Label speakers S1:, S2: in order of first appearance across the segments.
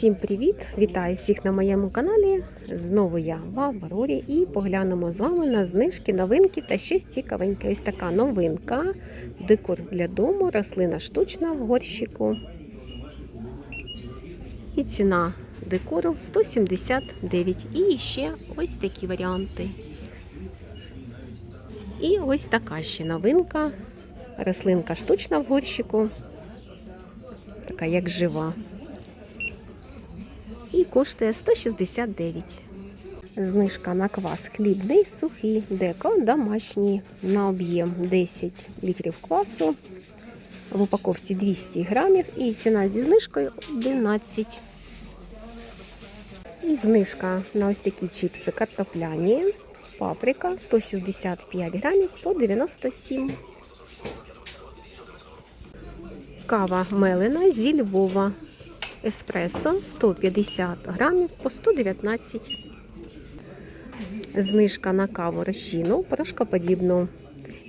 S1: Всім привіт! Вітаю всіх на моєму каналі. Знову я в Аврорі і поглянемо з вами на знижки, новинки та щось цікавеньке. Ось така новинка. Декор для дому, рослина штучна в горщику. І ціна декору 179. І ще ось такі варіанти. І ось така ще новинка. Рослинка штучна в горщику. Така як жива і коштує 169. Знижка на квас хлібний, сухий, деко домашній на об'єм 10 літрів квасу. В упаковці 200 грамів і ціна зі знижкою 11. І знижка на ось такі чіпси картопляні. Паприка 165 грамів по 97. Кава мелена зі Львова еспресо 150 грамів по 119. Знижка на каву розчину, порошкоподібну,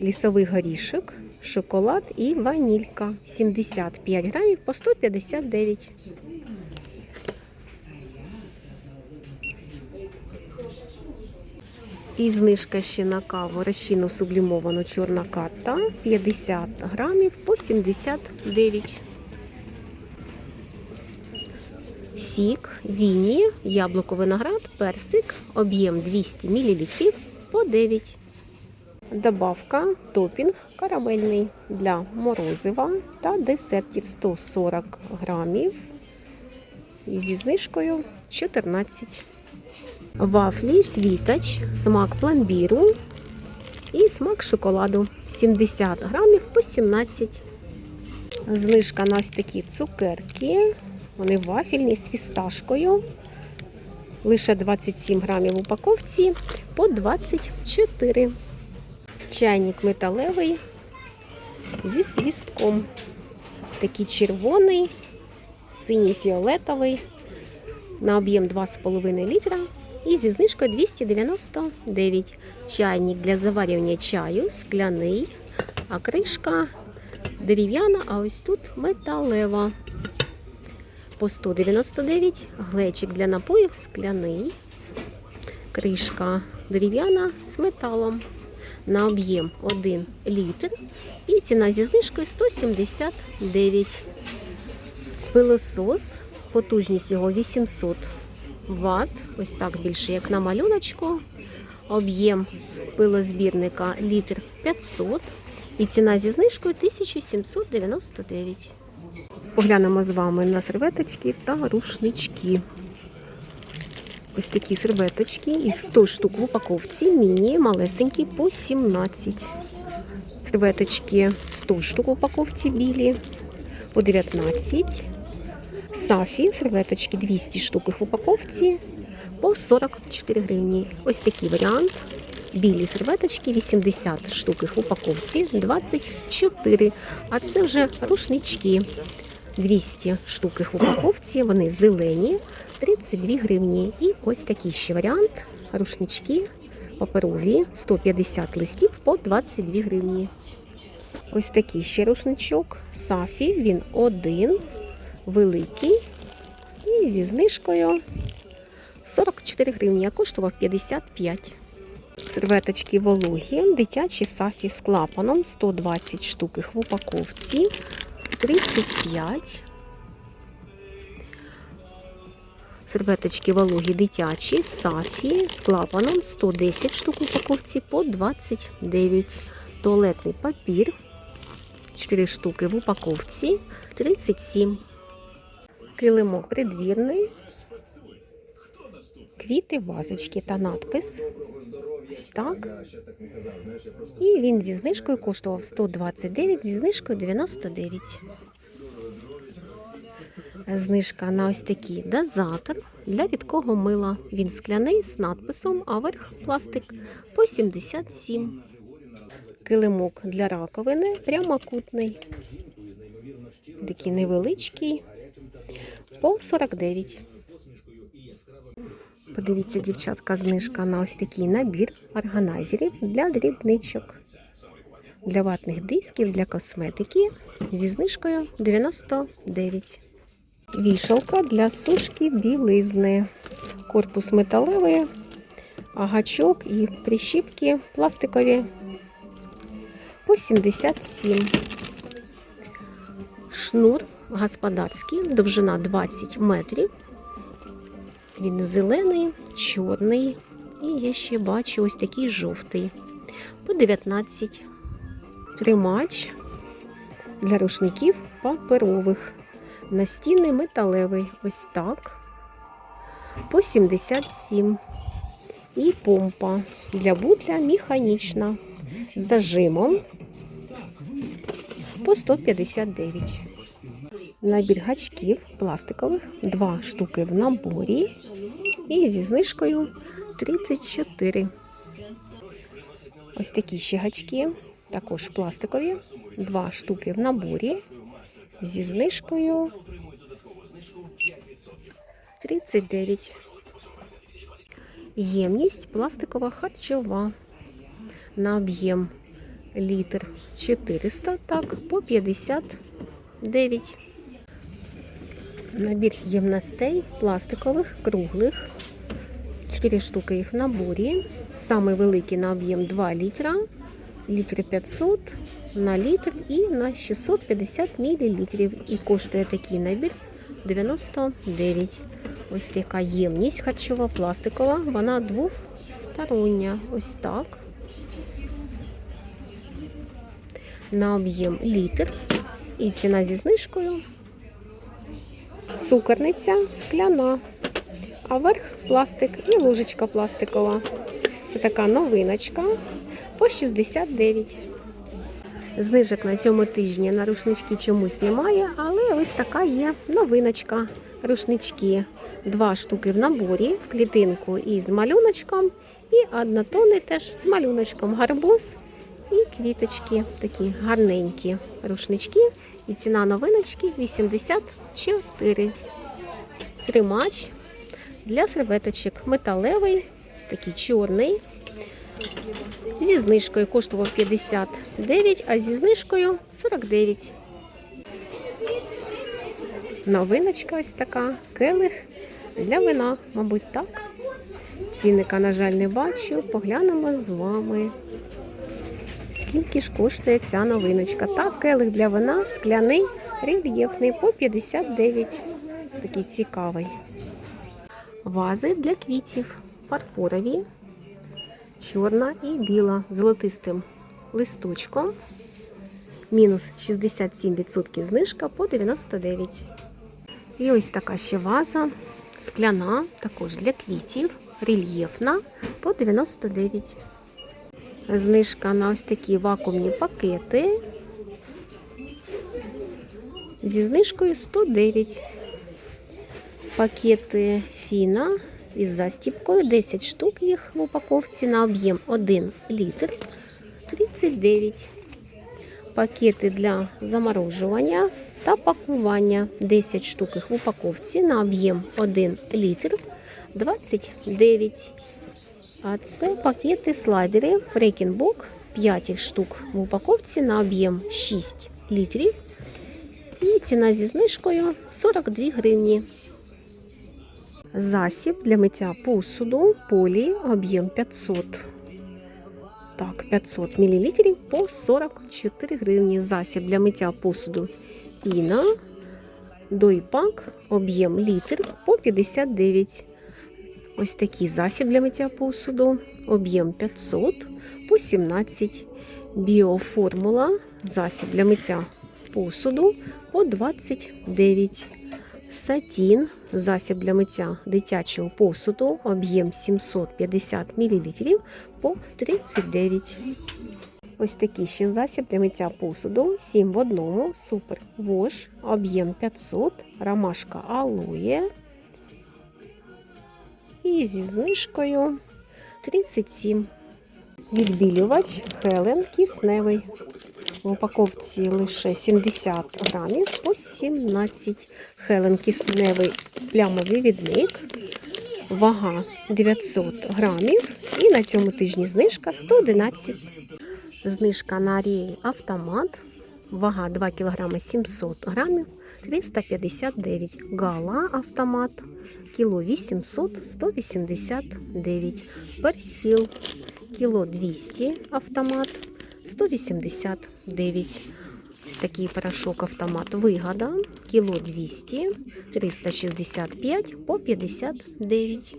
S1: лісовий горішок, шоколад і ванілька 75 грамів по 159. І знижка ще на каву розчину сублімовану чорна карта 50 грамів по 79. Сік, віні, яблуко, виноград, персик, об'єм 200 мл по 9. Добавка топінг карамельний для морозива та десертів 140 грамів. Зі знижкою 14. Вафлі, світоч, смак пломбіру і смак шоколаду 70 грамів по 17. Знижка на ось такі цукерки. Вони вафельні з фісташкою. Лише 27 грамів в упаковці по 24. Чайник металевий зі свістком. Такий червоний, синій фіолетовий на об'єм 2,5 літра. І зі знижкою 299. Чайник для заварювання чаю, скляний, а кришка дерев'яна, а ось тут металева по 199, глечик для напоїв скляний, кришка дерев'яна з металом на об'єм 1 літр. І ціна зі знижкою 179. Пилосос, потужність його 800 Вт. Ось так більше, як на малюночку. Об'єм пилозбірника літр 500 і ціна зі знижкою 1799. Поглянемо з вами на серветочки та рушнички. Ось такі серветочки, їх 100 штук в упаковці, міні, малесенькі по 17. Серветочки 100 штук в упаковці білі по 19. Сафі, серветочки 200 штук в упаковці по 44 гривні. Ось такий варіант. Білі серветочки, 80 штук в упаковці, 24. А це вже рушнички. 200 штук їх в упаковці, вони зелені, 32 гривні. І ось такий ще варіант. Рушнички паперові, 150 листів по 22 гривні. Ось такий ще рушничок. Сафі, він один, великий. І зі знижкою 44 гривні, а коштував 55. Серветочки вологі, дитячі сафі з клапаном, 120 штук їх в упаковці. 35. Серветочки вологі дитячі, сафі з клапаном 110 штук у упаковці по 29. Туалетний папір 4 штуки в упаковці 37. Килимок придвірний. Квіти, вазочки та надпис. Ось так. І він зі знижкою коштував 129, зі знижкою 99. Знижка на ось такий дозатор для рідкого мила. Він скляний з надписом, а верх пластик по 77. Килимок для раковини прямокутний. Такий невеличкий по 49. Подивіться, дівчатка, знижка на ось такий набір органайзерів для дрібничок, для ватних дисків, для косметики зі знижкою 99. Вішалка для сушки білизни. Корпус металевий, гачок і прищіпки пластикові по 77. Шнур господарський, довжина 20 метрів. Він зелений, чорний. І я ще бачу ось такий жовтий. По 19. Тримач для рушників паперових. Настінний металевий. Ось так. По 77. І помпа для бутля механічна з зажимом по 159. Набір гачків пластикових, два штуки в наборі і зі знижкою 34. Ось такі ще гачки, також пластикові, два штуки в наборі зі знижкою 39. Ємність пластикова харчова на об'єм літр 400, так, по 59. Набір ємностей пластикових, круглих. 4 штуки їх в наборі. Самий великий на об'єм 2 літра, літр 500 на літр і на 650 мл. І коштує такий набір 99. Ось така ємність харчова, пластикова. Вона двостороння. Ось так. На об'єм літр. І ціна зі знижкою. Цукорниця скляна, а верх пластик і ложечка пластикова. Це така новиночка по 69. Знижок на цьому тижні на рушнички чомусь немає, але ось така є новиночка. Рушнички. Два штуки в наборі, в клітинку із малюночком, і однотонний теж з малюночком гарбуз і квіточки. Такі гарненькі рушнички. І ціна новиночки 84. Тримач для серветочок металевий, ось такий чорний. Зі знижкою коштував 59, а зі знижкою 49. Новиночка ось така. Келих для вина, мабуть, так. Цінника, на жаль, не бачу. Поглянемо з вами. Скільки ж коштує ця новиночка? Так, келих для вина, скляний, рельєфний по 59. Такий цікавий. Вази для квітів. Фарфорові, чорна і біла золотистим листочком. Мінус 67% знижка по 99. І ось така ще ваза. Скляна, також для квітів, рельєфна по 99. Знижка на ось такі вакуумні пакети. Зі знижкою 109. Пакети фіна із застіпкою. 10 штук їх в упаковці на об'єм 1 літр 39. Пакети для заморожування та пакування 10 штук їх в упаковці на об'єм 1 літр 29. А це пакети слайдери Фрекінбок 5 штук в упаковці на об'єм 6 літрів. І ціна зі знижкою 42 гривні. Засіб для миття посуду полі об'єм 500. Так, 500 мл по 44 гривні. Засіб для миття посуду Іна. Дойпак об'єм літр по 59. Ось такий засіб для миття посуду. Об'єм 500 по 17. Біоформула. Засіб для миття посуду по 29. Сатін. Засіб для миття дитячого посуду. Об'єм 750 мл по 39. Ось такий ще засіб для миття посуду. 7 в одному. Супер вош. Об'єм 500. Ромашка алоє. І зі знижкою 37. Відбілювач Хелен кисневий. В упаковці лише 70 грамів по 17. Хелен кисневий плямовий відник. Вага 900 грамів. І на цьому тижні знижка 111. Знижка на Аріель автомат. Вага 2 кг 700 грамів 359. Гала автомат кіло 800 189. Персіл кіло 200 автомат 189. Ось такий порошок автомат вигода кіло 200 365 по 59.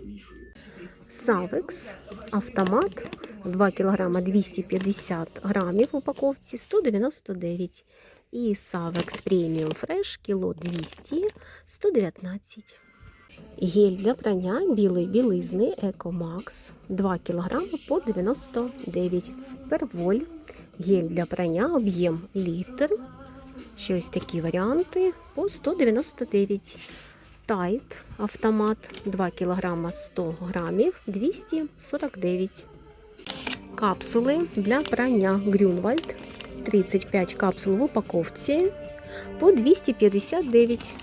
S1: Савекс автомат 2 кг 250 грамів в упаковці 199. І Савекс преміум фреш кіло 200 119. Гель для прання білої білизни Екомакс 2 кг по 99. Перволь. Гель для прання об'єм літр. Ще ось такі варіанти по 199. Тайт автомат 2 кг 100 грамів 249. Капсули для прання Грюнвальд 35 капсул в упаковці по 259.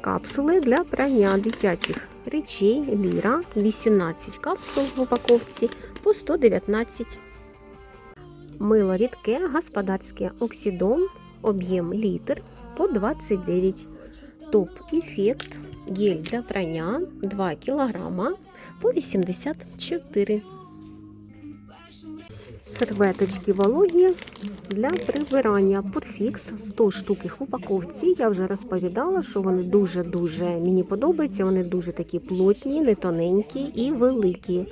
S1: Капсули для прання дитячих речей Ліра 18 капсул в упаковці по 119. Мило рідке господарське оксидон об'єм літр по 29. Топ ефект гель для прання 2 кг по 84. Серветочки вологі для прибирання Purfix 100 штук їх в упаковці. Я вже розповідала, що вони дуже-дуже мені подобаються. Вони дуже такі плотні, не тоненькі і великі.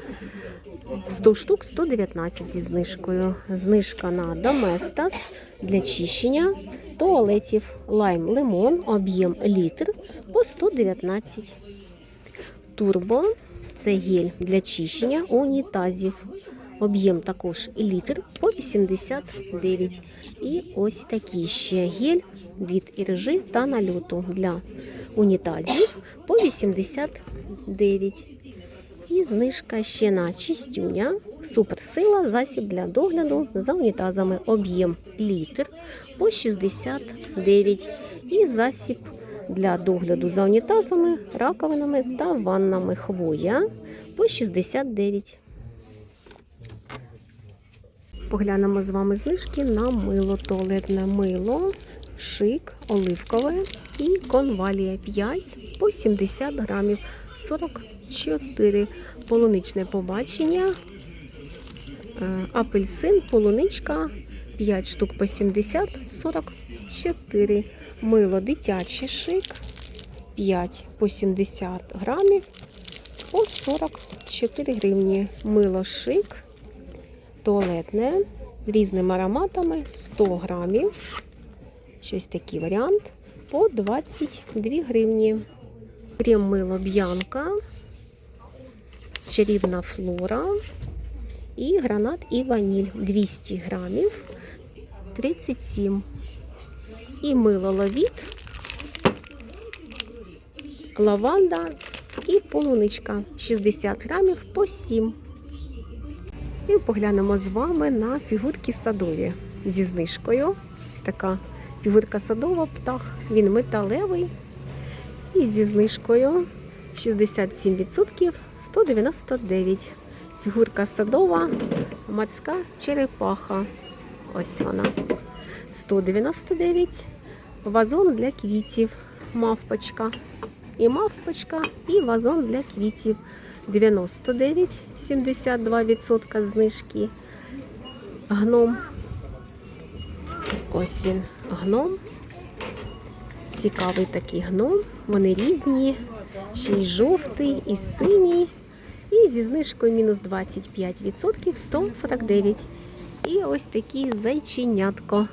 S1: 100 штук 119 зі знижкою. Знижка на Domestos для чищення туалетів Лайм Лимон, об'єм літр по 119. Турбо це гель для чищення унітазів. Об'єм також літр по 89. І ось такий ще гель від іржи та нальоту для унітазів по 89. І знижка ще на чистюня. Суперсила, засіб для догляду за унітазами. Об'єм літр по 69. І засіб для догляду за унітазами, раковинами та ваннами хвоя по 69. Поглянемо з вами знижки на мило, туалетне мило, шик, оливкове і конвалія 5 по 70 грамів 44. Полуничне побачення, е, апельсин, полуничка 5 штук по 70 44. Мило дитячий шик 5 по 70 грамів по 44 гривні. Мило шик туалетне з різними ароматами 100 грамів. Щось такий варіант по 22 гривні. Крем мило б'янка, чарівна флора і гранат і ваніль 200 грамів 37. І мило лавіт, лаванда і полуничка 60 грамів по 7. І поглянемо з вами на фігурки садові зі знижкою. Ось така фігурка садова птах. Він металевий. І зі знижкою 67% 199. Фігурка садова, морська черепаха. Ось вона. 199. Вазон для квітів. Мавпочка. І мавпочка, і вазон для квітів. 99, 72% знижки. Гном. Ось він, гном. Цікавий такий гном. Вони різні. Ще й жовтий, і синій. І зі знижкою мінус 25% 149. І ось такі зайченятко.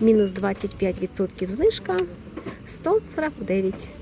S1: Мінус 25% знижка 149.